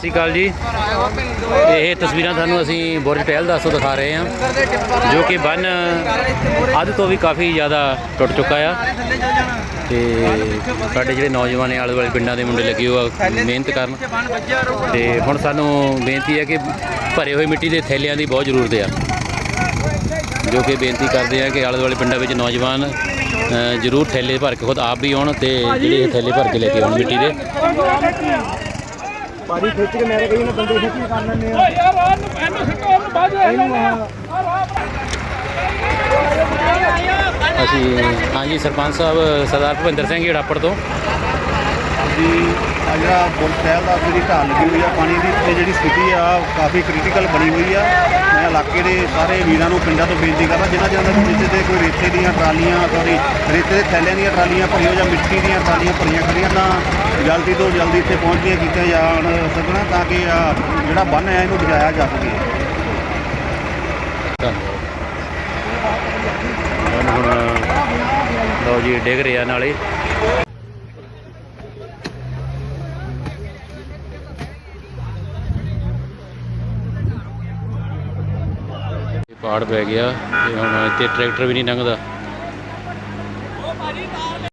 ਸਤਿ ਸ਼੍ਰੀ ਅਕਾਲ ਜੀ। ਇਹ ਤਸਵੀਰਾਂ ਤੁਹਾਨੂੰ ਅਸੀਂ ਬੁਰਜ ਟਹਿਲ ਦਾ ਸੋ ਦਿਖਾ ਰਹੇ ਹਾਂ, ਜੋ ਕਿ ਬੰਨ ਅੱਧ ਤੋਂ ਵੀ ਕਾਫੀ ਜ਼ਿਆਦਾ ਟੁੱਟ ਚੁੱਕਾ ਆ। ਤੇ ਸਾਡੇ ਜਿਹੜੇ ਨੌਜਵਾਨ ਆਲੇ ਦੁਆਲੇ ਪਿੰਡਾਂ ਦੇ ਮੁੰਡੇ ਲੱਗੇ ਹੋ ਮਿਹਨਤ ਕਰਨ। ਤੇ ਹੁਣ ਸਾਨੂੰ ਬੇਨਤੀ ਹੈ ਕਿ ਭਰੇ ਹੋਏ ਮਿੱਟੀ ਦੇ ਥੈਲਿਆਂ ਦੀ ਬਹੁਤ ਜ਼ਰੂਰਤ ਆ। ਜੋ ਕਿ ਬੇਨਤੀ ਕਰਦੇ ਆ ਕਿ ਆਲੇ ਦੁਆਲੇ ਪਿੰਡਾਂ ਵਿੱਚ ਨੌਜਵਾਨ ਜ਼ਰੂਰ ਥੈਲੇ ਭਰ ਕੇ ਖੁਦ ਆਪ ਵੀ ਆਉਣ ਤੇ ਜਿਹੜੇ ਥੈਲੇ ਭਰ ਕੇ ਲੈ ਕੇ ਆਉਣ ਮਿੱਟੀ ਦੇ। ਬਾਰੀ ਖਿੱਚ ਕੇ ਮੇਰੇ ਕਹੀ ਨਾ ਬੰਦੇ ਖਿੱਚ ਕੇ ਕਰ ਲੈਂਦੇ ਆ। ਯਾਰ ਆਹ ਨੂੰ ਇਹਨੂੰ ਸਿੱਟੋ ਉਹਨੂੰ ਬਾਜ ਅਸੀਂ ਹਾਂਜੀ ਸਰਪੰਚ ਸਾਹਿਬ ਸਰਦਾਰ ਭੁਪਿੰਦਰ ਸਿੰਘ ਢਾਪੜ ਤੋਂ। ਜੀ ਆ ਜਿਹੜਾ ਬੁਲ ਸ਼ਹਿਰ ਦਾ ਜਿਹੜੀ ਢਾਲ ਲੱਗੀ ਹੋਈ ਆ ਪਾਣੀ ਦੀ ਤੇ ਜਿਹੜੀ ਸਥਿਤੀ ਆ ਕਾਫੀ ਕ੍ਰਿਟੀਕਲ ਬਣੀ ਹੋਈ ਆ। ਇਲਾਕੇ ਦੇ ਸਾਰੇ ਵੀਰਾਂ ਨੂੰ ਪਿੰਡਾਂ ਤੋਂ ਬੇਨਤੀ ਕਰਦਾ, ਜਿਨ੍ਹਾਂ ਜਿਨ੍ਹਾਂ ਦੇ ਜਿੱਥੇ ਤੇ ਕੋਈ ਰੇਤੇ ਦੀਆਂ ਟਰਾਲੀਆਂ ਸੌਰੀ ਰੇਤੇ ਦੇ ਥੈਲਿਆਂ ਦੀਆਂ ਟਰਾਲੀਆਂ, ਭਰੀਆਂ ਜਾਂ ਮਿੱਟੀ ਦੀਆਂ ਟਰਾਲੀਆਂ ਭਰੀਆਂ ਖੜੀਆਂ ਤਾਂ ਜਲਦੀ ਤੋਂ ਜਲਦੀ ਇੱਥੇ ਪਹੁੰਚਦੀਆਂ ਕੀਤੀਆਂ ਜਾਣ ਸਕਣ, ਤਾਂ ਕਿ ਜਿਹੜਾ ਬੰਨ ਹੈ ਇਹਨੂੰ ਬਚਾਇਆ ਜਾ ਸਕੇ। ਹੁਣ, ਲਓ ਜੀ, ਡਿੱਗ ਰਿਹਾ ਨਾਲੇ। ਪਾੜ ਪੈ ਗਿਆ ਤੇ ਹੁਣ ਇੱਥੇ ਟਰੈਕਟਰ ਵੀ ਨਹੀਂ ਲੰਘਦਾ।